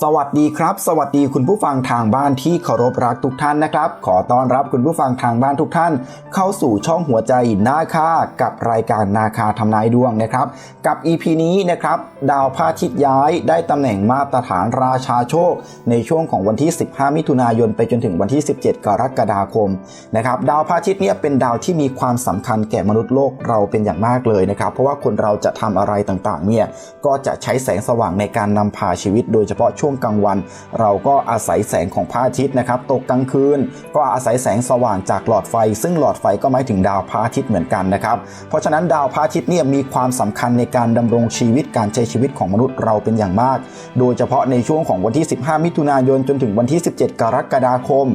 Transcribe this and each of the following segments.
สวัสดีครับ สวัสดีคุณผู้ฟังทางบ้านที่เคารพรักทุกท่านนะครับ ขอต้อนรับคุณผู้ฟังทางบ้านทุกท่าน เข้าสู่ช่องหัวใจนาคากับรายการนาคาทำนายดวงนะครับ กับ EP นี้นะครับ ดาวพาทิตย้ายได้ตำแหน่งมาตรฐานราชาโชค ในช่วงของวันที่ 15 มิถุนายนไปจนถึงวันที่ 17 กรกฎาคมนะครับดาวพาทิตย์เนี่ยเป็นดาวที่มีความสำคัญแก่มนุษย์โลกเราเป็นอย่างมากเลยนะครับ เพราะว่าคนเราจะทำอะไรต่างๆเนี่ยก็จะใช้แสงสว่างในการนำพาชีวิตโดยเฉพาะช่วงกลางวัน เราก็อาศัยแสงของพระอาทิตย์นะครับ ตกกลางคืน ก็อาศัยแสงสว่างจากหลอดไฟ ซึ่งหลอดไฟก็หมายถึงดาวพระอาทิตย์เหมือนกันนะครับ เพราะฉะนั้นดาวพระอาทิตย์เนี่ยมีความสำคัญในการดำรงชีวิตการใช้ชีวิตของมนุษย์เราเป็นอย่างมาก โดยเฉพาะในช่วงของวันที่ 15 มิถุนายนจนถึงวันที่ 17 กรกฎาคม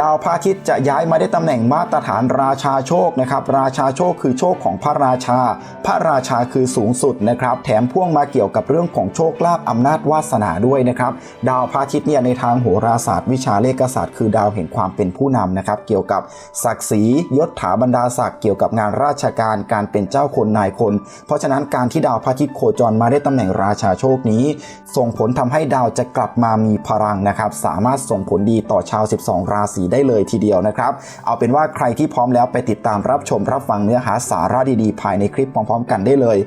ดาวพระอาทิตย์จะย้ายมาได้ตำแหน่งมาตรฐานราชาโชคนะครับราชาโชคคือโชคของพระราชา พระราชาคือสูงสุดนะครับ แถมพ่วงมาเกี่ยวกับเรื่องของโชคลาภอำนาจวาสนาด้วยนะครับดาวพระอาทิตย์เนี่ยในทางโหราศาสตร์ วิชาเลขศาสตร์คือดาวแห่งความเป็นผู้นำนะครับ เกี่ยวกับศักดิ์ศรียศถาบรรดาศักดิ์เกี่ยวกับงานราชการการเป็นเจ้าคนนายคน เพราะฉะนั้นการที่ดาวพระอาทิตย์โคจรมาได้ตำแหน่งราชาโชคนี้ ส่งผลทำให้ดาวจะกลับมามีพลังนะครับ สามารถส่งผลดีต่อชาว 12 ราศีได้เลยทีเดียวนะครับ เอาเป็นว่าใครที่พร้อมแล้วไปติดตามรับชมรับฟังเนื้อหาสาระดีๆ ภายในคลิปพร้อม ๆ กันได้เลย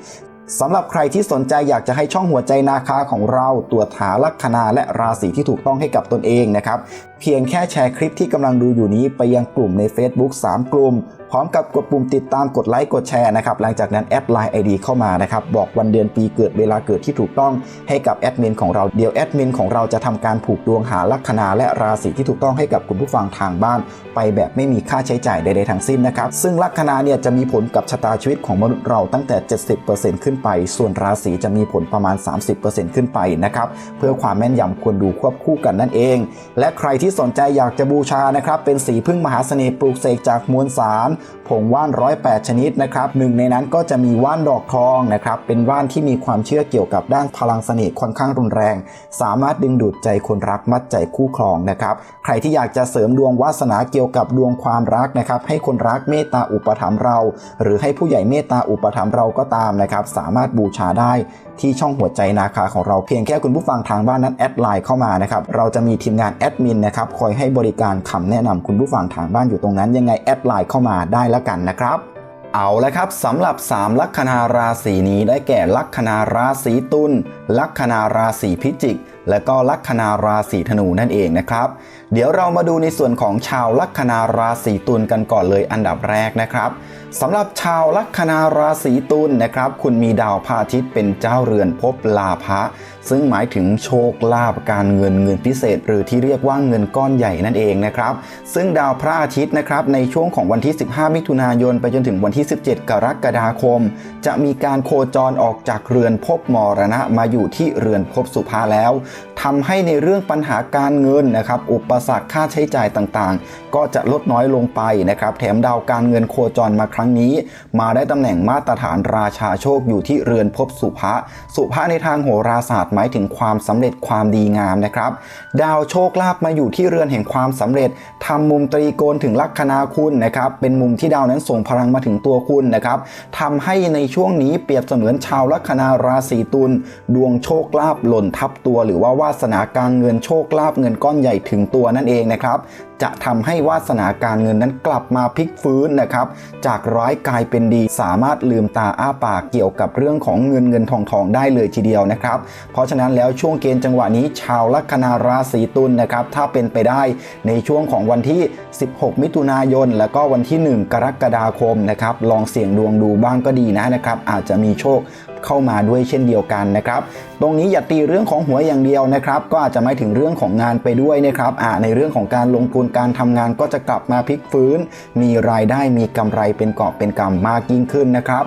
สำหรับใครที่สนใจอยากจะให้ช่องหัวใจนาคาของเราตรวจหาลัคนาและราศีที่ถูกต้องให้กับตนเองนะครับ เพียงแค่แชร์คลิปที่กำลังดูอยู่นี้ไปยังกลุ่มใน Facebook 3 กลุ่ม พร้อมกับกดปุ่มติดตามกดไลค์กดแชร์นะครับหลังจากนั้นแอดไลน์ ID เข้ามานะครับ บอกวันเดือนปีเกิดเวลาเกิดที่ถูกต้องให้กับแอดมินของเราเดี๋ยวแอดมินของเราจะทำการผูกดวงหาลัคนาและราศีที่ถูกต้องให้กับคุณผู้ฟังทางบ้าน ไปแบบไม่มีค่าใช้จ่ายใดๆทั้งสิ้นนะครับซึ่งลัคนาเนี่ยจะมีผลกับชะตาชีวิตของมนุษย์เราตั้งแต่ 70%ขึ้นไป ส่วนราศีจะมีผลประมาณ 30%ขึ้นไปนะครับเพื่อความแม่นยำควรดูควบคู่กันนั่นเอง และใครที่สนใจอยากจะบูชานะครับเป็นสีพึ่งมหาเสน่ห์ปลูกเสกจากมวลสารผงว่านร้อยแปดชนิดนะครับหนึ่งในนั้นก็จะมีว่านดอกทองนะครับเป็นว่านที่มีความเชื่อเกี่ยวกับด้านพลังเสน่ห์ค่อนข้างรุนแรง สามารถดึงดูดใจคนรักมัดใจคู่ครองนะครับใครที่อยากจะเสริมดวงวาสนาเกี่ยวกับดวงความรักนะครับให้คนรักเมตตาอุปถัมภ์เรา หรือให้ผู้ใหญ่เมตตาอุปถัมภ์เราก็ตามนะครับสาามารถบูชาได้ที่ช่องหัวใจนาคาของเราเพียงแค่คุณผู้ฟังทางบ้านนั้นแอดไลน์เข้ามานะครับเราจะมีทีมงานแอดมินนะครับคอยให้บริการคำแนะนำคุณผู้ฟังทางบ้านอยู่ตรงนั้นยังไงแอดไลน์เข้ามาได้แล้วกันนะครับ เอาละครับสำหรับ 3 ลัคนาราศีนี้ได้แก่ลัคนาราศีตุลลัคนาราศีพิจิก และก็ลัคนาราศีธนูนั่นเองนะครับ เดี๋ยวเรามาดูในส่วนของชาวลัคนาราศีตุลกันก่อนเลยอันดับแรกนะครับสำหรับชาวลัคนาราศีตุลนะครับ คุณมีดาวพระอาทิตย์เป็นเจ้าเรือนภพลาภะ ซึ่งหมายถึงโชคลาภการเงินเงินพิเศษ หรือที่เรียกว่าเงินก้อนใหญ่นั่นเองนะครับ ซึ่งดาวพระอาทิตย์นะครับในช่วงของวันที่ 15 มิถุนายน ไปจนถึงวันที่ 17 กรกฎาคม จะมีการโคจรออกจากเรือนภพมรณะมาอยู่ที่เรือนภพสุภาแล้ว ทำให้ในเรื่องปัญหาการเงินนะครับ อุปสรรคค่าใช้จ่ายต่างๆ ก็จะลดน้อยลงไปนะครับ แถมดาวการเงินโคจรมาครั้งนี้ มาได้ตำแหน่งมาตรฐานราชาโชคอยู่ที่เรือนภพสุภะ สุภะในทางโหราศาสตร์หมายถึงความสำเร็จความดีงามนะครับ ดาวโชคลาภมาอยู่ที่เรือนแห่งความสำเร็จทำมุมตรีโกณถึงลัคนาคุณนะครับ เป็นมุมที่ดาวนั้นส่งพลังมาถึงตัวคุณนะครับทำให้ในช่วงนี้เปรียบเสมือนชาวลัคนาราศีตุลดวงโชคลาภหล่นทับตัวหรือว่าวาสนาการเงินโชคลาภเงินก้อนใหญ่ถึงตัวนั่นเองนะครับ จะทำให้วาสนาการเงินนั้นกลับมาพลิกฟื้นนะครับ จากร้ายกลายเป็นดีสามารถลืมตาอ้าปากเกี่ยวกับเรื่องของเงินเงินทองทองได้เลยทีเดียวนะครับ เพราะฉะนั้นแล้วช่วงเกณฑ์จังหวะนี้ชาวลัคนาราศีตุลนะครับ ถ้าเป็นไปได้ในช่วงของวันที่ 16 มิถุนายน แล้วก็วันที่ 1 กรกฎาคมนะครับลองเสี่ยงดวงดูบ้างก็ดีนะนะครับ อาจจะมีโชค เข้ามาด้วยเช่นเดียวกันนะครับ ตรงนี้อย่าตีเรื่องของหัวอย่างเดียวนะครับ ก็อาจจะไม่ถึงเรื่องของงานไปด้วยนะครับอ่าในเรื่องของการลงทุนการทำงานก็จะกลับมาพลิกฟื้น มีรายได้มีกำไรเป็นเกาะเป็นกำมากยิ่งขึ้นนะครับ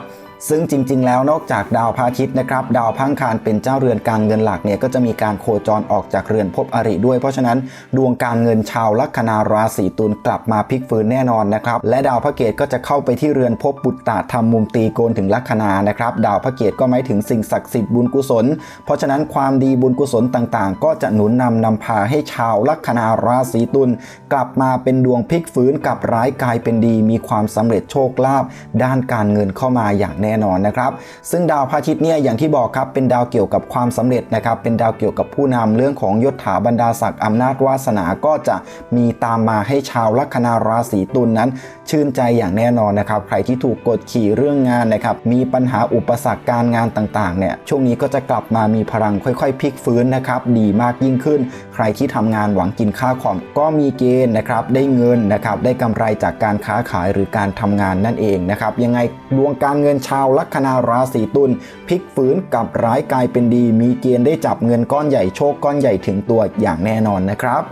ซึ่งจริง ๆ แล้วนอกจากดาวพระอาทิตย์นะครับ ดาวพังคารเป็นเจ้าเรือนการเงินหลักเนี่ยก็จะมีการโคจรออกจากเรือนภพอริด้วย เพราะฉะนั้นดวงการเงินชาวลัคนาราศีตุลกลับมาพลิกฟื้นแน่นอนนะครับ และดาวพระเกตก็จะเข้าไปที่เรือนภพบุตรตาทำมุมตีโกนถึงลัคนานะครับ ดาวพระเกตก็หมายถึงสิ่งศักดิ์สิทธิ์บุญกุศล เพราะฉะนั้นความดีบุญกุศลต่างๆ ก็จะหนุนนำนำพาให้ชาวลัคนาราศีตุลกลับมาเป็นดวงพลิกฟื้นกับร้ายกลายเป็นดี มีความสำเร็จโชคลาภด้านการเงินเข้ามาอย่างแน่แน่นอนนะครับ ซึ่งดาวพระอาทิตย์เนี่ยอย่างที่บอกครับเป็นดาวเกี่ยวกับความสำเร็จนะครับ เป็นดาวเกี่ยวกับผู้นำเรื่องของยศถาบรรดาศักดิ์อำนาจวาสนาก็จะมีตามมาให้ชาวลัคนาราศีตุลนนั้น ชื่นใจอย่างแน่นอนนะครับ ใครที่ถูกกดขี่เรื่องงานนะครับ มีปัญหาอุปสรรคการงานต่างๆเนี่ยช่วงนี้ก็จะกลับมามีพลังค่อยๆพลิกฟื้นนะครับดีมากยิ่งขึ้น ใครที่ทำงานหวังกินค่าของก็มีเกณฑ์นะครับได้เงินนะครับได้กำไรจากการค้าขายหรือการทำงานนั่นเองนะครับยังไงดวงการเงินชาวาวลัคนาราศีตุลพลิกฟื้นกับร้ายกลายเป็นดี มีเกณฑ์ได้จับเงินก้อนใหญ่โชคก้อนใหญ่ถึงตัวอย่างแน่นอนนะครับ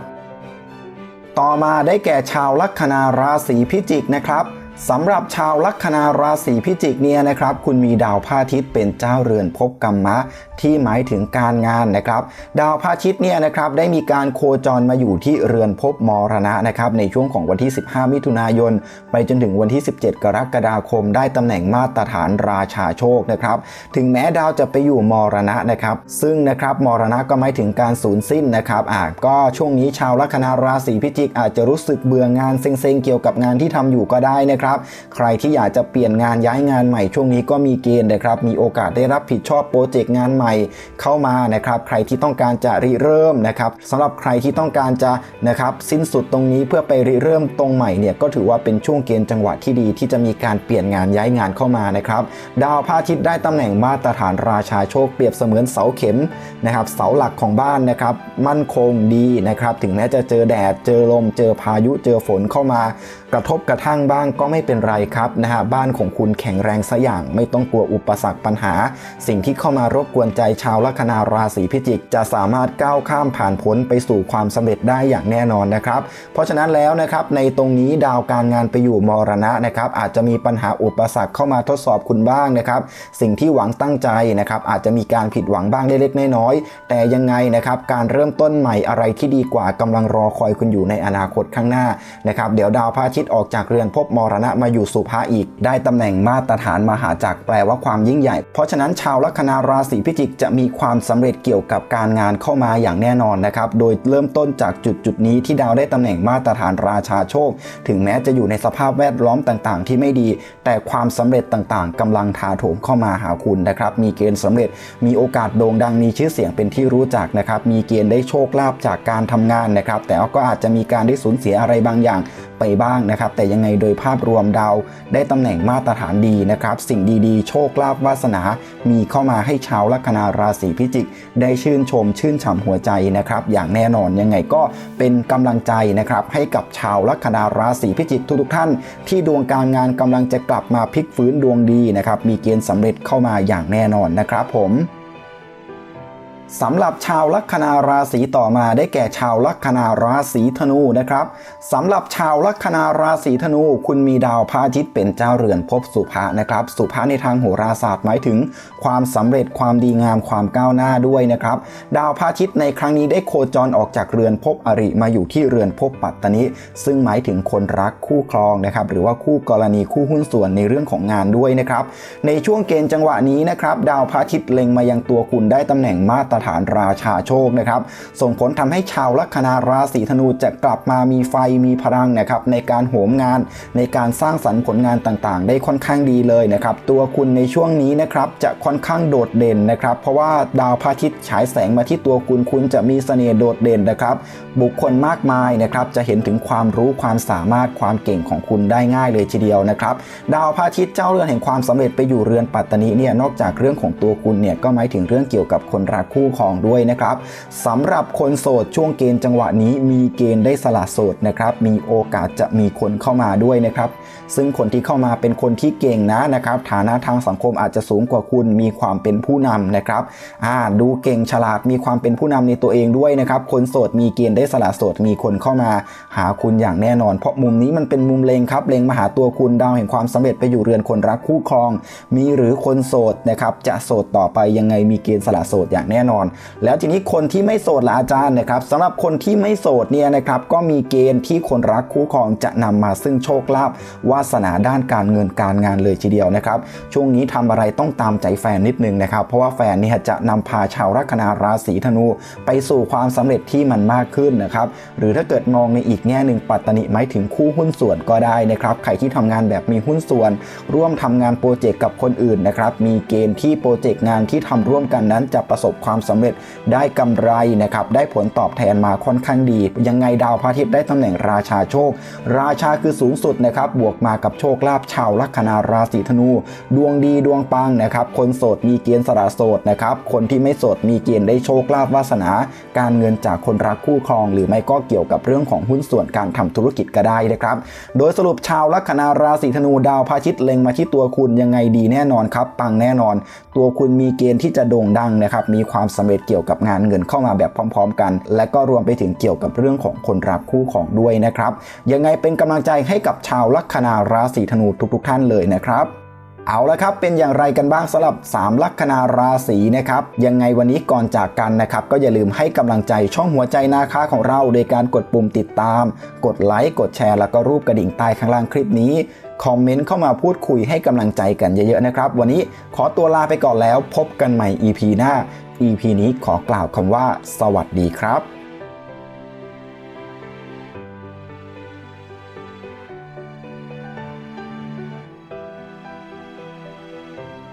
ต่อมาได้แก่ชาวลัคนาราศีพิจิกนะครับ สำหรับชาวลัคนาราศีพิจิกเนี่ยนะครับ คุณมีดาวพระอาทิตย์เป็นเจ้าเรือนภพกรรมะ ที่หมายถึงการงานนะครับ ดาวพระอาทิตย์เนี่ยนะครับได้มีการโคจรมาอยู่ที่เรือนภพมรณะนะครับในช่วงของวันที่ 15 มิถุนายน ไปจนถึงวันที่ 17 กรกฎาคม ได้ตำแหน่งมาตรฐานราชาโชคนะครับถึงแม้ดาวจะไปอยู่มรณะนะครับ ซึ่งนะครับมรณะก็หมายถึงการสูญสิ้นนะครับอ่าก็ช่วงนี้ชาวลัคนาราศีพิจิกอาจจะรู้สึกเบื่องานเซ็งๆเกี่ยวกับงานที่ทำอยู่ก็ได้นะครับใครที่อยากจะเปลี่ยนงานย้ายงานใหม่ช่วงนี้ก็มีเกณฑ์นะครับ มีโอกาสได้รับผิดชอบโปรเจกต์งานใหม่เข้ามานะครับ ใครที่ต้องการจะริเริ่มนะครับสำหรับใครที่ต้องการจะนะครับสิ้นสุดตรงนี้เพื่อไปริเริ่มตรงใหม่เนี่ยก็ถือว่าเป็นช่วงเกณฑ์จังหวะที่ดีที่จะมีการเปลี่ยนงานย้ายงานเข้ามานะครับ ดาวพระอาทิตย์ได้ตำแหน่งมาตรฐานราชาโชคเปรียบเสมือนเสาเข็มนะครับเสาหลักของบ้านนะครับมั่นคงดีนะครับถึงแม้จะเจอแดดเจอลมเจอพายุเจอฝนเข้ามากระทบกระทั่งบ้างก็ไม่เป็นไรครับนะฮะบ้านของคุณแข็งแรงซะอย่างไม่ต้องกลัวอุปสรรคปัญหา สิ่งที่เข้ามารบกวนใจชาวลัคนาราศีพิจิก จะสามารถก้าวข้ามผ่านพ้นไปสู่ความสำเร็จได้อย่างแน่นอนนะครับ เพราะฉะนั้นแล้วนะครับในตรงนี้ดาวการงานไปอยู่มรณะนะครับอาจจะมีปัญหาอุปสรรคเข้ามาทดสอบคุณบ้างนะครับ สิ่งที่หวังตั้งใจนะครับอาจจะมีการผิดหวังบ้างเล็กๆน้อยๆแต่ยังไงนะครับการเริ่มต้นใหม่อะไรที่ดีกว่ากำลังรอคอยคุณอยู่ในอนาคตข้างหน้านะครับเดี๋ยวดาวพระอาทิตย์ออกจากเรือนภพมรณะมาอยู่สุภาอีก ได้ตำแหน่งมาตรฐานมหาจักรแปลว่าความยิ่งใหญ่ เพราะฉะนั้นชาวลัคนาราศีพิจิกจะมีความสำเร็จเกี่ยวกับการงานเข้ามาอย่างแน่นอนนะครับ โดยเริ่มต้นจากจุดจุดนี้ที่ดาวได้ตำแหน่งมาตรฐานราชาโชค ถึงแม้จะอยู่ในสภาพแวดล้อมต่างๆ ที่ไม่ดี แต่ความสำเร็จต่างๆกำลังถาโถมเข้ามาหาคุณนะครับ มีเกณฑ์สำเร็จ มีโอกาสโด่งดัง มีชื่อเสียงเป็นที่รู้จักนะครับ มีเกณฑ์ได้โชคลาภจากการทำงานนะครับ แต่ก็อาจจะมีการได้สูญเสียอะไรบางอย่าง ไปบ้างนะครับ แต่ยังไงโดยภาพรวมดาวได้ตำแหน่งมาตรฐานดีนะครับ สิ่งดีๆ โชคลาภวาสนา มีเข้ามาให้ชาวลัคนาราศีพิจิก ได้ชื่นชมชื่นฉ่ำหัวใจนะครับ อย่างแน่นอนยังไงก็เป็นกำลังใจนะครับ ให้กับชาวลัคนาราศีพิจิกทุกๆท่าน ที่ดวงการงานกำลังจะกลับมาพลิกฟื้นดวงดีนะครับมีเกณฑ์สำเร็จเข้ามาอย่างแน่นอนนะครับผม สำหรับชาวลัคนาราศีต่อมาได้แก่ชาวลัคนาราศีธนูนะครับสำหรับชาวลัคนาราศีธนู คุณมีดาวพระอาทิตย์เป็นเจ้าเรือนภพสุภะนะครับ สุภะในทางโหราศาสตร์หมายถึง ความสำเร็จความดีงามความก้าวหน้าด้วยนะครับ ดาวพระอาทิตย์ในครั้งนี้ได้โคจรออกจากเรือนภพอริมาอยู่ที่เรือนภพปัตตนิซึ่งหมายถึงคนรักคู่ครองนะครับ หรือว่าคู่กรณีคู่หุ้นส่วนในเรื่องของงานด้วยนะครับ ในช่วงเกณฑ์จังหวะนี้นะครับ ดาวพระอาทิตย์เล็งมายังตัวคุณได้ตำแหน่งมาตรฐานราชาโชคนะครับ ส่งผลทำให้ชาวลัคนาราศีธนูจะกลับมามีไฟมีพลังนะครับในการโหมงานในการสร้างสรรค์ผลงานต่างๆ ได้ค่อนข้างดีเลยนะครับ ตัวคุณในช่วงนี้นะครับจะค่อนข้างโดดเด่นนะครับ เพราะว่าดาวพระอาทิตย์ฉายแสงมาที่ตัวคุณคุณจะมีเสน่ห์โดดเด่นนะครับ บุคคลมากมายนะครับจะเห็นถึงความรู้ความสามารถความเก่งของคุณได้ง่ายเลยทีเดียวนะครับ ดาวพระอาทิตย์เจ้าเรือนแห่งความสำเร็จไปอยู่เรือนปัตตานิเนี่ยนอกจากเรื่องของตัวคุณเนี่ยก็หมายถึงเรื่องเกี่ยวกับคนรักคู่ครองด้วยนะครับสำหรับคนโสดช่วงเกณฑ์จังหวะนี้มีเกณฑ์ได้สละโสดนะครับ มีโอกาสจะมีคนเข้ามาด้วยนะครับ ซึ่งคนที่เข้ามาเป็นคนที่เก่งนะนะครับ ฐานะทางสังคมอาจจะสูงกว่าคุณมีความเป็นผู้นำนะครับอ่าดูเก่งฉลาดมีความเป็นผู้นำในตัวเองด้วยนะครับ คนโสดมีเกณฑ์ได้สละโสดมีคนเข้ามาหาคุณอย่างแน่นอน เพราะมุมนี้มันเป็นมุมเลงครับเลงมาหาตัวคุณดาวแห่งความสำเร็จไปอยู่เรือนคนรักคู่ครอง มีหรือคนโสดนะครับจะโสดต่อไปยังไงมีเกณฑ์สละโสดอย่างแน่นอนอน แล้วทีนี้คนที่ไม่โสดละอาจารย์นะครับสำหรับคนที่ไม่โสดเนี่ยนะครับก็มีเกณฑ์ที่คนรักคู่ครองจะนำมาซึ่งโชคลาภวาสนาด้านการเงินการงานเลยทีเดียวนะครับช่วงนี้ทำอะไรต้องตามใจแฟนนิดนึงนะครับเพราะว่าแฟนเนี่ยจะนำพาชาวลัคนาราศีธนู ไปสู่ความสำเร็จที่มันมากขึ้นนะครับหรือถ้าเกิดมองในอีกแง่หนึ่งปัตตนิหมายถึงคู่หุ้นส่วนก็ได้นะครับใครที่ทำงานแบบมีหุ้นส่วน ร่วมทำงานโปรเจกต์กับคนอื่นนะครับมีเกณฑ์ที่โปรเจกต์งานที่ทำร่วมกันนั้นจะประสบความสำเร็จได้กำไรนะครับได้ผลตอบแทนมาค่อนข้างดี ยังไงดาวพระอาทิตย์ได้ตำแหน่งราชาโชค ราชาคือสูงสุดนะครับบวกมากับโชคลาภชาวลัคนาราศีธนู ดวงดีดวงปังนะครับคนโสดมีเกณฑ์สละโสดนะครับคนที่ไม่โสดมีเกณฑ์ได้โชคลาภวาสนา การเงินจากคนรักคู่ครอง หรือไม่ก็เกี่ยวกับเรื่องของหุ้นส่วนการทำธุรกิจก็ได้นะครับ โดยสรุปชาวลัคนาราศีธนูดาวพระอาทิตย์เล็งมาที่ตัวคุณยังไงดีแน่นอนครับปังแน่นอน ตัวคุณมีเกณฑ์ที่จะโด่งดังนะครับมีความสำเร็จเกี่ยวกับงานเงินเข้ามาแบบพร้อม ๆ กัน และก็รวมไปถึงเกี่ยวกับเรื่องของคนรักคู่ของด้วยนะครับ ยังไงเป็นกำลังใจให้กับชาวลัคนาราศีธนูทุก ๆ ท่านเลยนะครับเอาละครับ เป็นอย่างไรกันบ้างสำหรับ 3 ลัคนาราศีนะครับ ยังไงวันนี้ก่อนจากกันนะครับ ก็อย่าลืมให้กำลังใจช่องหัวใจนาคาของเรา โดยการกดปุ่มติดตาม กดไลค์ กดแชร์ แล้วก็รูปกระดิ่งใต้ข้างล่างคลิปนี้ คอมเมนต์เข้ามาพูดคุยให้กำลังใจกันเยอะๆนะครับ วันนี้ขอตัวลาไปก่อนแล้วพบกันใหม่ EP หน้า EP นี้ขอกล่าวคำว่า สวัสดีครับ